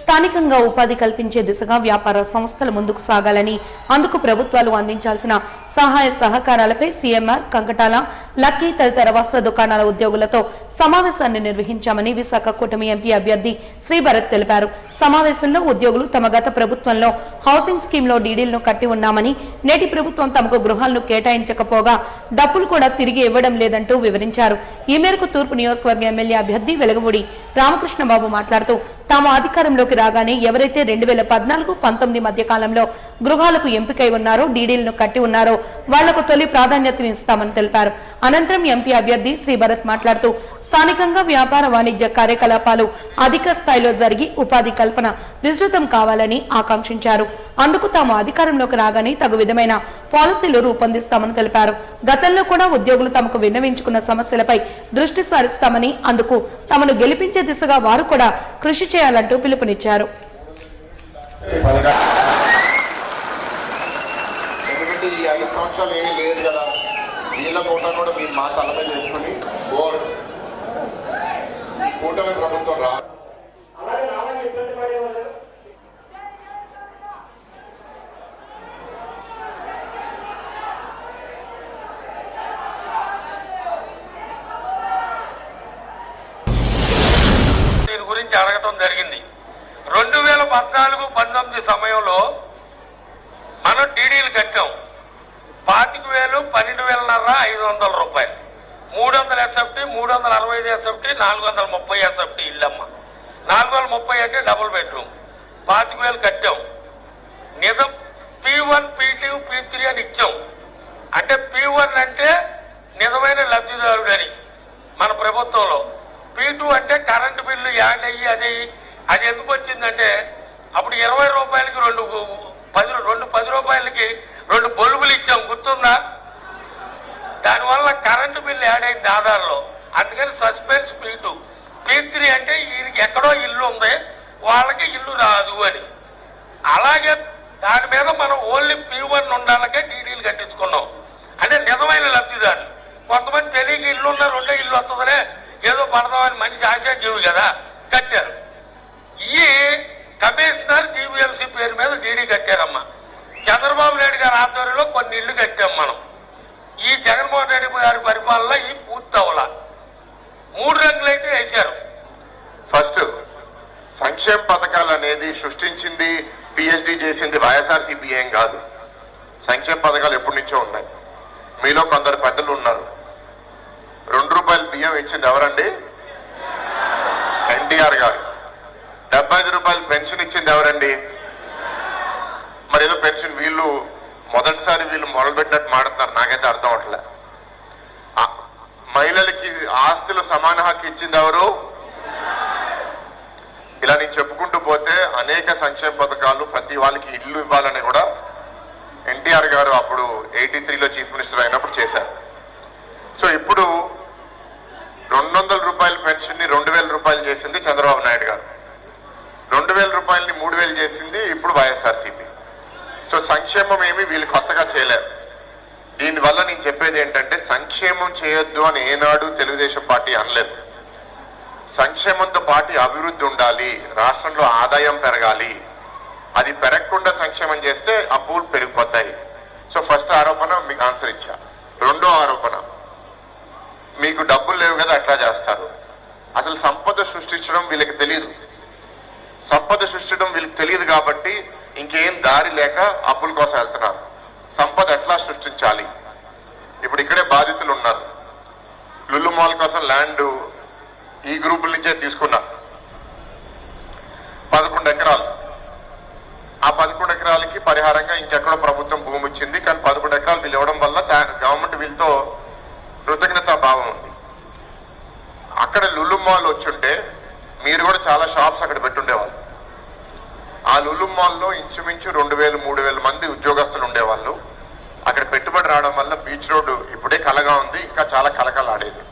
స్థానికంగా ఉపాధి కల్పించే దిశగా వ్యాపార సంస్థలు ముందుకు సాగాలని అందుకు ప్రభుత్వాలు అందించాల్సిన సహాయ సహకారాలపై సీఎంఆర్ కంకటాల లక్కీ తదితర వస్త్ర దుకాణాల ఉద్యోగులతో సమావేశాన్ని నిర్వహించామని విశాఖ కూటమి ఎంపీ అభ్యర్థి శ్రీభరత్ తెలిపారు. సమావేశంలో ఉద్యోగులు తమ గత ప్రభుత్వంలో హౌసింగ్ స్కీమ్లో డీడీలను కట్టి ఉన్నామని నేటి ప్రభుత్వం తమకు గృహాలను కేటాయించకపోగా డబ్బులు కూడా తిరిగి ఇవ్వడం లేదంటూ వివరించారు. ఈ మేరకు తూర్పు నియోజకవర్గ ఎమ్మెల్యే అభ్యర్థి వెలగపూడి రామకృష్ణబాబు మాట్లాడుతూ తాము అధికారంలోకి రాగానే ఎవరైతే రెండు వేల పద్నాలుగు పంతొమ్మిది మధ్య కాలంలో గృహాలకు ఎంపికై ఉన్నారో డీడీలను కట్టి ఉన్నారో వాళ్ళకు తొలి ప్రాధాన్యతనిస్తామని తెలిపారు. అనంతరం ఎంపీ అభ్యర్థి శ్రీ భరత్ మాట్లాడుతూ స్థానికంగా వ్యాపార వాణిజ్య కార్యకలాపాలు అధిక స్థాయిలో జరిగి ఉపాధి కల్పన విస్తృతం కావాలని ఆకాంక్షించారు. అందుకు తాము అధికారంలోకి రాగానే తగు విధమైన పాలసీలు రూపొందిస్తామని తెలిపారు. గతంలో కూడా ఉద్యోగులు తమకు విన్నవించుకున్న సమస్యలపై దృష్టి సారిస్తామని అందుకు తమను గెలిపించే దిశగా వారు కూడా కృషి చేయాలంటూ పిలుపునిచ్చారు. ఈ ఎందుకంటే ఈ ఐదు సంవత్సరాలు ఏమీ లేదు. కదా వీళ్ళ కోట కూడా మీరు మా తలపై చేసుకుని బోర్డు కూటమి ప్రభుత్వం రా. దీని గురించి అడగటం జరిగింది. రెండు వేల పద్నాలుగు పంతొమ్మిది సమయంలో మనం డీడీలు కట్టాం. పాతిక వేలు పన్నెండు వేలన్నర ఐదు వందల రూపాయలు. మూడు వందల ఎస్ఎఫ్టీ మూడు వందల అరవై ఐదు ఎస్ఎఫ్టీ నాలుగు వందల ముప్పై ఎస్ఎఫ్టీ ఇల్లమ్మ. నాలుగు వందల ముప్పై అంటే డబుల్ బెడ్రూమ్ పాతిక వేలు కట్టాం. నిజం P one P two P three అని ఇచ్చాం. అంటే పీ వన్ అంటే నిజమైన లబ్ధిదారుడని మన ప్రభుత్వంలో. పీ టూ అంటే కరెంటు బిల్లు యాడ్ అయ్యి అది అది ఎందుకు వచ్చిందంటే అప్పుడు ఇరవై రూపాయలకి రెండు పది రెండు పది రూపాయలకి రెండు బొల్లు ఇచ్చాం గుర్తుందా దానివల్ల కరెంటు బిల్లు ఆధార్లో అందుకని suspense P two P three అంటే ఈయనకి ఎక్కడో ఇల్లు ఉంది వాళ్ళకి ఇల్లు రాదు అని. అలాగే దాని మీద మనం ఓన్లీ పీ వన్ ఉండాలకే డీడీలు కట్టించుకున్నాం. అంటే నిజమైన లబ్ధిదారులు. కొంతమంది తెలియక ఇల్లు ఉన్న రెండే ఇల్లు వస్తుందనే ఏదో పడదామని మనిషి ఆశాజీవి కదా కట్టారు. ఈ కమిషనర్ జీవీఎంసీ పేరు మీద డీడీ కట్టారమ్మా. చంద్రబాబు నాయుడు గారి ఆధ్వర్యంలో కొన్ని ఇల్లు కట్టాం మనం. ఈ జగన్మోహన్ రెడ్డి గారి పరిపాలన ఈ మూడు రంగులైతే వేశారు. ఫస్ట్ సంక్షేమ పథకాలు అనేది సృష్టించింది పిహెచ్డి చేసింది వైఎస్ఆర్ సిపిఐఎం కాదు. సంక్షేమ పథకాలు ఎప్పటి నుంచో ఉన్నాయి. మీలో కొందరు పెద్దలు ఉన్నారు. రెండు రూపాయలు బియ్యం ఇచ్చింది ఎవరండి? ఎన్టీఆర్ గారు. డెబ్బై ఐదు రూపాయలు పెన్షన్ ఇచ్చింది ఎవరండి? మరి ఏదో పెన్షన్ వీళ్ళు మొదటిసారి వీళ్ళు మొదలుపెట్టినట్టు మాడుతున్నారు నాకైతే అర్థం అవట్లే. మహిళలకి ఆస్తులు సమాన హక్కు ఇచ్చింది ఎవరు? ఇలా నేను చెప్పుకుంటూ పోతే అనేక సంక్షేమ పథకాలు ప్రతి వాళ్ళకి ఇల్లు ఇవ్వాలని కూడా ఎన్టీఆర్ గారు అప్పుడు ఎయిటీ త్రీలో చీఫ్ మినిస్టర్ అయినప్పుడు చేశారు. సో ఇప్పుడు రెండు వందల రూపాయల పెన్షన్ని రెండు వేల రూపాయలు చేసింది చంద్రబాబు నాయుడు గారు. రెండు వేల రూపాయలని మూడు వేలు చేసింది ఇప్పుడు వైఎస్ఆర్సీపీ. సో సంక్షేమం ఏమి వీళ్ళు కొత్తగా చేయలేరు. దీనివల్ల నేను చెప్పేది ఏంటంటే సంక్షేమం చేయొద్దు అని ఏనాడు తెలుగుదేశం పార్టీ అనలేదు. సంక్షేమంతో పాటు అభివృద్ధి ఉండాలి రాష్ట్రంలో ఆదాయం పెరగాలి. అది పెరగకుండా సంక్షేమం చేస్తే అప్పులు పెరిగిపోతాయి. సో ఫస్ట్ ఆరోపణ మీకు ఆన్సర్ ఇచ్చా. రెండో ఆరోపణ మీకు డబ్బులు లేవు కదా అట్లా చేస్తారు. అసలు సంపద సృష్టించడం వీళ్ళకి తెలియదు సంపద సృష్టించడం వీళ్ళకి తెలియదు కాబట్టి ఇంకేం దారి లేక అప్పుల కోసం వెళ్తున్నారు. సంపద ఎట్లా సృష్టించాలి. ఇప్పుడు ఇక్కడే బాధితులు ఉన్నారు. లుల్లు మాల్ కోసం ల్యాండ్ ఈ గ్రూపుల నుంచే తీసుకున్నారు పదకొండు ఎకరాలు. ఆ పదకొండు ఎకరాలకి పరిహారంగా ఇంకెక్కడో ప్రభుత్వం భూమి ఇచ్చింది కానీ పదకొండు ఎకరాలు వీళ్ళు ఇవ్వడం వల్ల గవర్నమెంట్ వీళ్ళతో కృతజ్ఞతా భావం ఉంది. అక్కడ లుల్లు మాల్ వచ్చుంటే మీరు కూడా చాలా షాప్స్ అక్కడ పెట్టుండేవాళ్ళు. ఆ లుల్లు మాల్లో ఇంచుమించు రెండు వేలు మూడు వేల మంది ఉద్యోగస్తులు ఉండేవాళ్ళు. రావడం వల్ల బీచ్ రోడ్డు ఇప్పుడే కలగా ఉంది ఇంకా చాలా కలకలాడేది